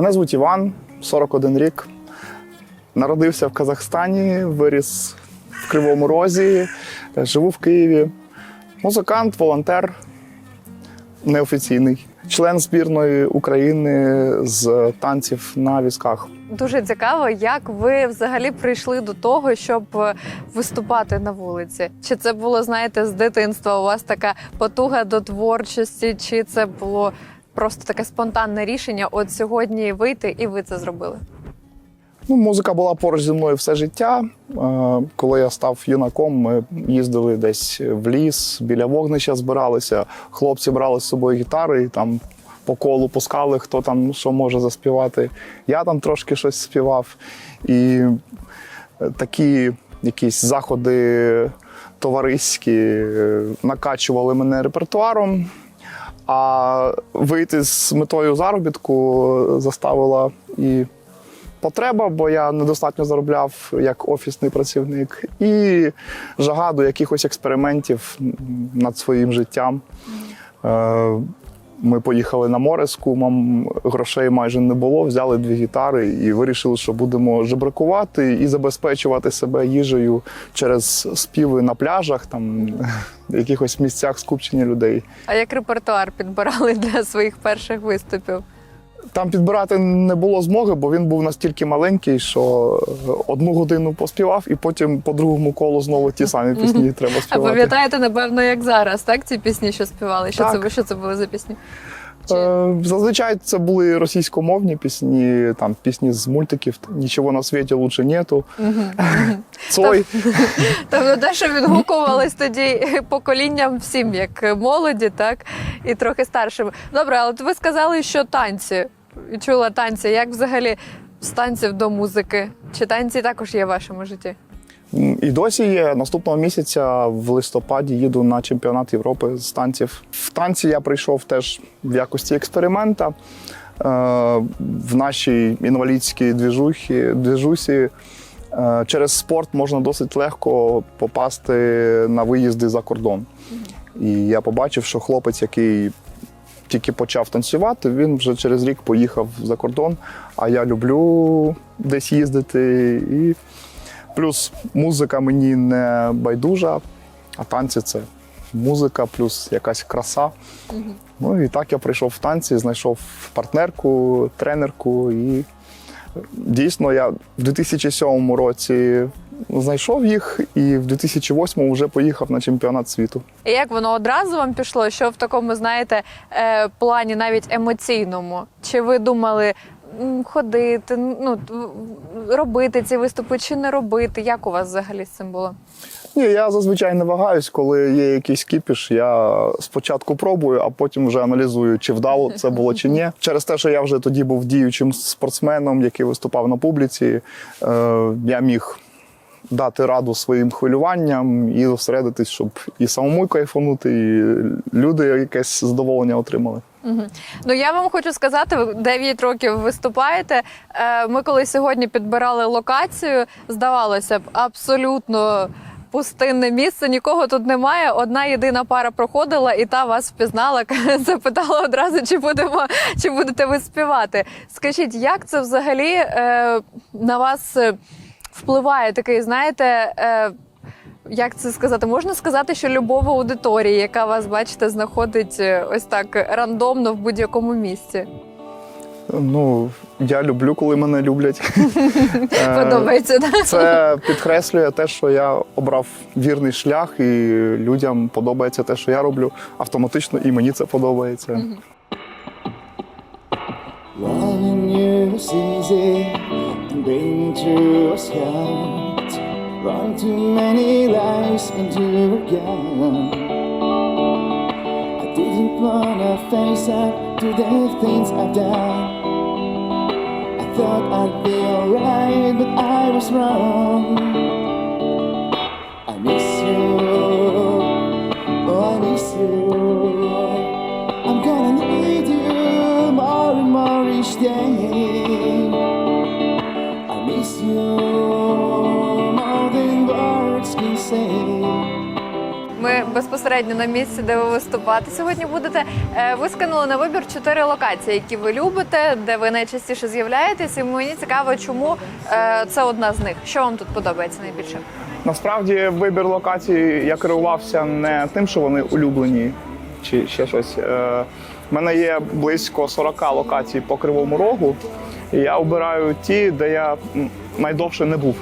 Мене звуть Іван, 41 рік. Народився в Казахстані, виріс в Кривому Розі, живу в Києві. Музикант, волонтер, неофіційний. Член збірної України з танців на візках. Дуже цікаво, як ви взагалі прийшли до того, щоб е, виступати на вулиці. Чи це було, знаєте, з дитинства у вас така потуга до творчості, чи це було просто таке спонтанне рішення? От сьогодні вийти, і ви це зробили? Ну, музика була поруч зі мною все життя. Коли я став юнаком, ми їздили десь в ліс, біля вогнища збиралися. Хлопці брали з собою гітари і там по колу пускали, хто там що може заспівати. Я там трошки щось співав. І е, такі якісь заходи товариські е, накачували мене репертуаром. А вийти з метою заробітку заставила і потреба, бо я недостатньо заробляв як офісний працівник, і жага до якихось експериментів над своїм життям. Ми поїхали на море з кумом, грошей майже не було. Взяли дві гітари і вирішили, що будемо жебракувати і забезпечувати себе їжею через співи на пляжах, там в якихось місцях скупчення людей. А як репертуар підбирали для своїх перших виступів? Там підбирати не було змоги, бо він був настільки маленький, що одну годину поспівав, і потім по другому колу знову ті самі пісні треба А пам'ятаєте, напевно, як зараз, так? Ці пісні, що співали? Що Так. це що це були за пісні? Чи- Е, Зазвичай це були російськомовні пісні, там пісні з мультиків Нічого на світі лучше нету. Цой. Тобто те, що відгукувались тоді поколінням всім, як молоді, так і трохи старшим. Добре, але ви сказали, що танці. Чула танці. Як взагалі з танців до музики? Чи танці також є в вашому житті? І досі є. Наступного місяця в листопаді їду на чемпіонат Європи з танців. В танці я прийшов теж в якості експеримента. Е, В нашій інвалідській двіжухі, двіжусі е, через спорт можна досить легко попасти на виїзди за кордон. І я побачив, що хлопець, який тільки почав танцювати, він вже через рік поїхав за кордон. А я люблю десь їздити. І Плюс музика мені не байдужа, а танці це музика, плюс якась краса. Ну і так я прийшов в танці, знайшов партнерку, тренерку. І дійсно я в 2007 році знайшов їх, і в 2008 вже поїхав на чемпіонат світу. І як воно одразу вам пішло? Що в такому, знаєте, е, плані навіть емоційному? Чи ви думали ходити, ну робити ці виступи, чи не робити? Як у вас взагалі з цим було? Ні, я зазвичай не вагаюсь, коли є якийсь кіпіш. Я спочатку пробую, а потім вже аналізую, чи вдало це було чи ні. Через те, що я вже тоді був діючим спортсменом, який виступав на публіці, е, я міг дати раду своїм хвилюванням і зосередитись, щоб і самому кайфанути, і люди якесь задоволення отримали. Ну я вам хочу сказати, ви 9 років виступаєте. Е, Ми коли сьогодні підбирали локацію, здавалося б, абсолютно. Пустинне місце, нікого тут немає. Одна єдина пара проходила, і та вас впізнала, запитала одразу, чи будемо, чи будете ви співати. Скажіть, як це взагалі е, на вас е, впливає такий, знаєте, е, як це сказати? Можна сказати, що любов аудиторії, яка вас, бачите, знаходить е, ось так рандомно в будь-якому місці. Ну, я люблю, коли мене люблять. Е, Подобається, так? Це підкреслює те, що я обрав вірний шлях, і людям подобається те, що я роблю. Автоматично і мені це подобається. Loving you is easy, and being true is. Run too many lies into a gun. I didn't wanna face up to the things I've done. I thought I'd be alright, but I was wrong. Ми безпосередньо на місці, де ви виступати сьогодні будете. Е, Ви скинули на вибір чотири локації, які ви любите, де ви найчастіше з'являєтесь. І мені цікаво, чому е, це одна з них. Що вам тут подобається найбільше? Насправді вибір локації я керувався не тим, що вони улюблені чи ще щось. Е, У мене є близько 40 локацій по кривому рогу, і я обираю ті, де я найдовше не був,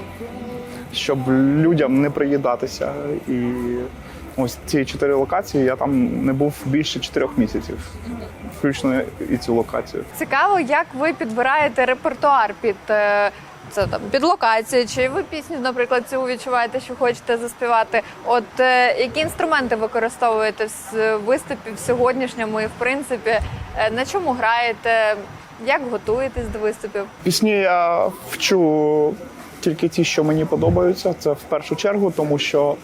щоб людям не приїдатися. І ось ці чотири локації я там не був більше чотирьох місяців, включно і цю локацію. Цікаво, як ви підбираєте репертуар під. е, Це там під локацію, чи ви пісню, наприклад, цю відчуваєте, що хочете заспівати? От е, які інструменти використовуєте в виступі в сьогоднішньому і в принципі е, на чому граєте? Як готуєтесь до виступів? Пісні я вчу тільки ті, що мені подобаються. Це в першу чергу, тому що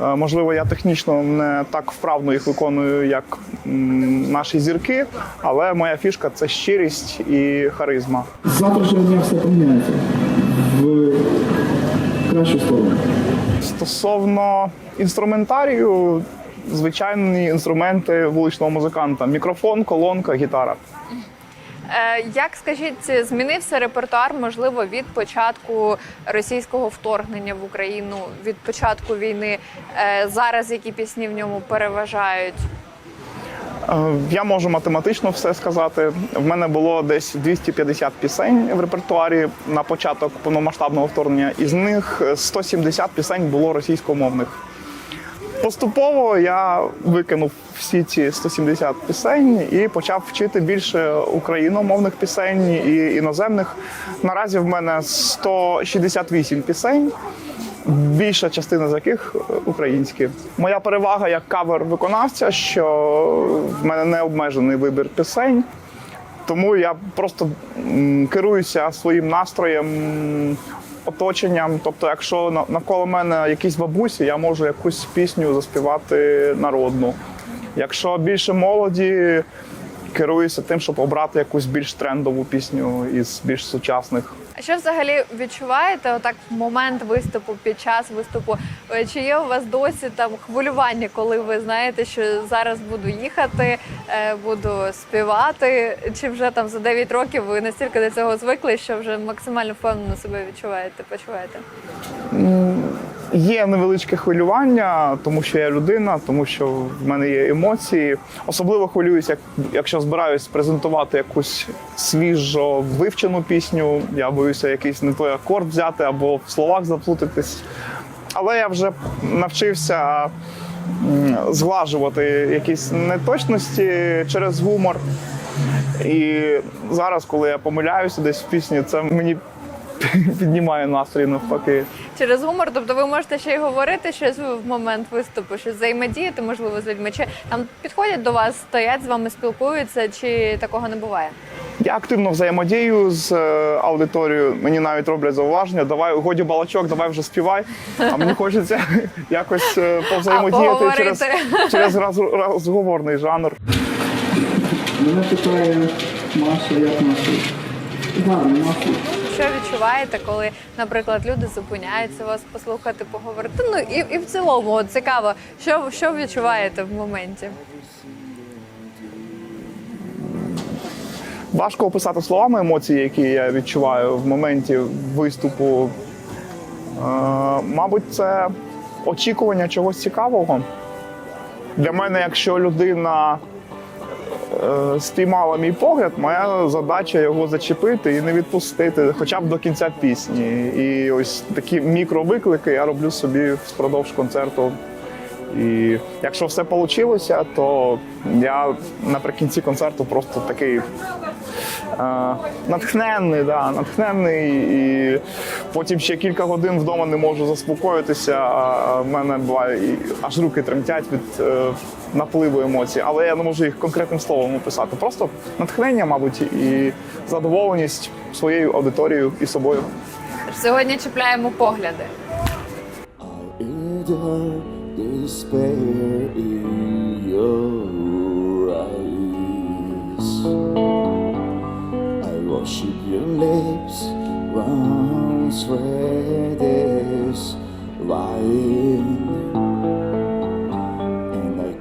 е, можливо я технічно не так вправно їх виконую, як наші зірки, але моя фішка це щирість і харизма. З завтрашнього дня все поміняється в кращу сторону. Стосовно інструментарію, звичайні інструменти вуличного музиканта: мікрофон, колонка, гітара. Е, Як скажіть, змінився репертуар, можливо, від початку російського вторгнення в Україну, від початку війни? Е, Зараз які пісні в ньому переважають? Е, Я можу математично все сказати. В мене було десь 250 пісень в репертуарі на початок повномасштабного вторгнення. Із них 170 пісень було російськомовних. Поступово я викинув всі ці 170 пісень і почав вчити більше україномовних пісень і іноземних. Наразі в мене 168 пісень більша частина з яких українські. Моя перевага як кавер-виконавця, що в мене не обмежений вибір пісень. Тому я просто керуюся своїм настроєм, оточенням. Тобто, якщо на- навколо мене якісь бабусі, я можу якусь пісню заспівати народну. Якщо більше молоді, керуюся тим, щоб обрати якусь більш трендову пісню із більш сучасних. А що взагалі відчуваєте отак в момент виступу, під час виступу? Е, Чи є у вас досі там хвилювання, коли ви знаєте, що зараз буду їхати, е, буду співати? Чи вже там за 9 років ви настільки до цього звикли, що вже максимально впевнено себе відчуваєте, почуваєте? Є невеличке хвилювання, тому що я людина, тому що в мене є емоції. Особливо хвилююся, як, якщо збираюсь презентувати якусь свіжо вивчену пісню. Я боюся якийсь не той акорд взяти або в словах заплутатись. Але я вже навчився зглажувати якісь неточності через гумор. І зараз, коли я помиляюся десь в пісні, це мені піднімає настрій навпаки. Через гумор, тобто ви можете ще й говорити щось в момент виступу, щось взаємодіяти, можливо, з людьми. Чи там підходять до вас, стоять з вами, спілкуються, чи такого не буває? Я активно взаємодію з е, аудиторією. Мені навіть роблять зауваження. Давай годі балачок, давай вже співай. А мені хочеться якось е, повзаємодіяти через, через роз- розговорний жанр. Мене питає Маша, як настрій? Гарний настрій. Що відчуваєте, коли, наприклад, люди зупиняються вас послухати, поговорити? Ну і, і в цілому, цікаво, що, що відчуваєте в моменті? Важко описати словами емоції, які я відчуваю в моменті виступу. Е, мабуть, це очікування чогось цікавого. Для мене, якщо людина спіймала мій погляд, моя задача його зачепити і не відпустити, хоча б до кінця пісні. І ось такі мікровиклики я роблю собі впродовж концерту. І якщо все вийшло, то я наприкінці концерту просто такий е, натхненний, да, натхненний. І потім ще кілька годин вдома не можу заспокоїтися. А в мене буває і аж руки тремтять від е, напливу емоцій, але я не можу їх конкретним словом описати. Просто натхнення, мабуть, і задоволеність своєю аудиторією і собою. Сьогодні чіпляємо погляди. Despair in your worship your lips, once red as wine.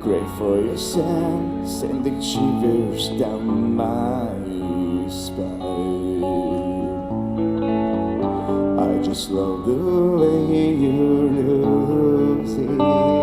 Pray for your son, sending shivers down my spine. I just love the way you're losing your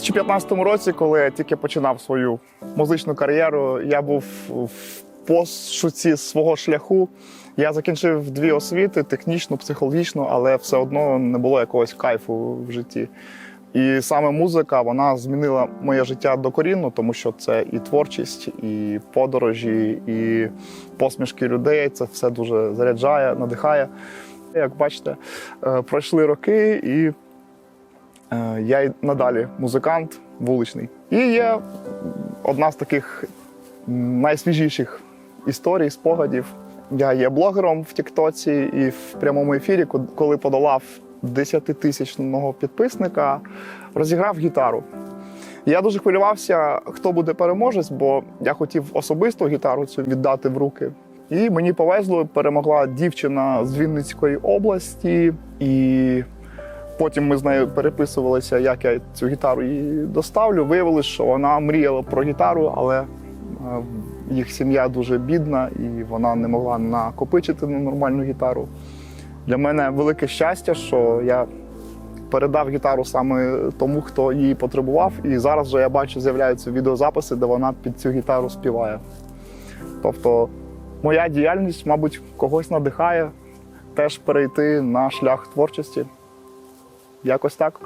2015 році, коли я тільки починав свою музичну кар'єру, я був в пошуці свого шляху. Я закінчив дві освіти технічну, психологічну, але все одно не було якогось кайфу в житті. І саме музика вона змінила моє життя докорінно, тому що це і творчість, і подорожі, і посмішки людей. Це все дуже заряджає, надихає. Як бачите, е, пройшли роки, і Я й надалі музикант вуличний. І є одна з таких найсвіжіших історій, спогадів. Я є блогером в Тіктоці і в прямому ефірі, ко- коли подолав 10-тисячного підписника, розіграв гітару. Я дуже хвилювався, хто буде переможець, бо я хотів особисто гітару цю віддати в руки. І мені повезло, перемогла дівчина з Вінницької області, і Потім ми з нею переписувалися, як я цю гітару їй доставлю. Виявилось, що вона мріяла про гітару, але е, їх сім'я дуже бідна і вона не могла накопичити на нормальну гітару. Для мене велике щастя, що я передав гітару саме тому, хто її потребував. І зараз вже я бачу, з'являються відеозаписи, де вона під цю гітару співає. Тобто, моя діяльність, мабуть, когось надихає теж перейти на шлях творчості. Якось так.